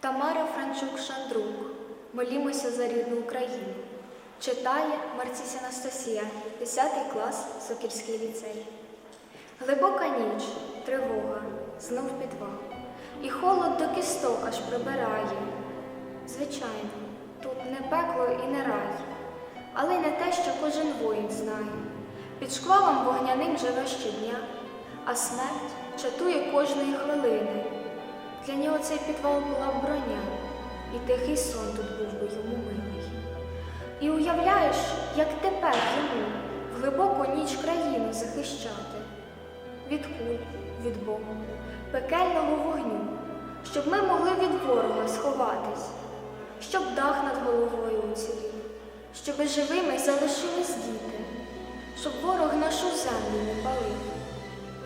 Тамара Франчук Шандрук. Молімося за рідну Україну. Читає Марціся Анастасія, 10 клас, Сокільський ліцей. Глибока ніч, тривога, знов підвал. І холод до кісток аж прибирає. Звичайно, тут не пекло і не рай, але й не те, що кожен воїн знає. Під шквалом вогняним живе щодня, а смерть чатує кожної хвилини. Для нього цей підвал була броня, і тихий сон тут був би йому милий. І уявляєш, як тепер йому в глибоку ніч країну захищати від куль, від Бога, пекельного вогню, щоб ми могли від ворога сховатись, щоб дах над головою уцілів, щоби живими залишились діти, щоб ворог нашу землю не палив.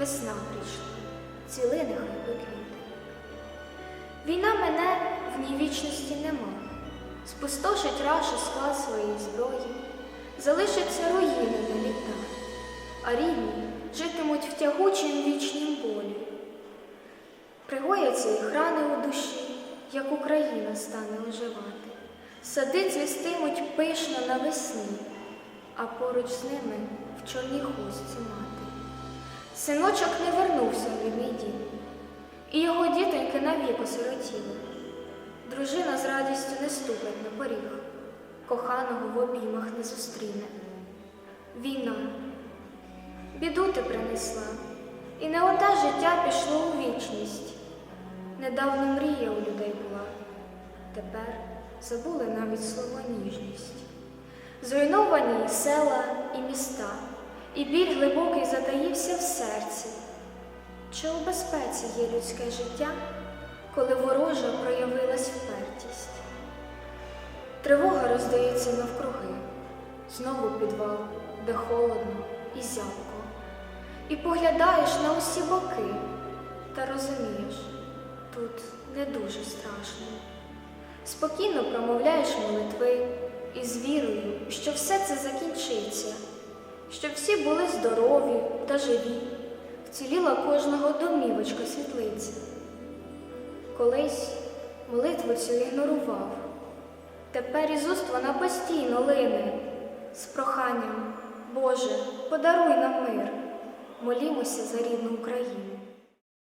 Весна прийшла, ціли нехай квіти. Війна мене в ній вічності нема. Спустошить раша склад своєї зброї, залишаться руїни на літа, а рідні житимуть в тягучім вічнім болі. Пригояться їх рани у душі, як Україна стане оживати. Сади цвістимуть пишно навесні, а поруч з ними в чорній хустці мати. Синочок не вернувся в рідний дім, і його дітоньки навік осиротіли. Дружина з радістю не ступить на поріг, коханого в обіймах не зустріне. Війна, біду ти принесла, і не оте життя пішло у вічність. Недавно мрія у людей була, тепер забули навіть слово ніжність. Зруйновані села, і міста, і біль глибокий затаївся в серці. Чи у безпеці є людське життя, коли ворожа проявилась впертість? Тривога роздається навкруги, знову підвал, де холодно і зябко. І поглядаєш на усі боки та розумієш, тут не дуже страшно. Спокійно промовляєш молитви із вірою, що все це закінчиться, щоб всі були здорові та живі, вціліла кожного домівочка світлиця. Колись молитву цю ігнорував, тепер із уст вона постійно лине з проханням, Боже, подаруй нам мир, молімося за рідну Україну.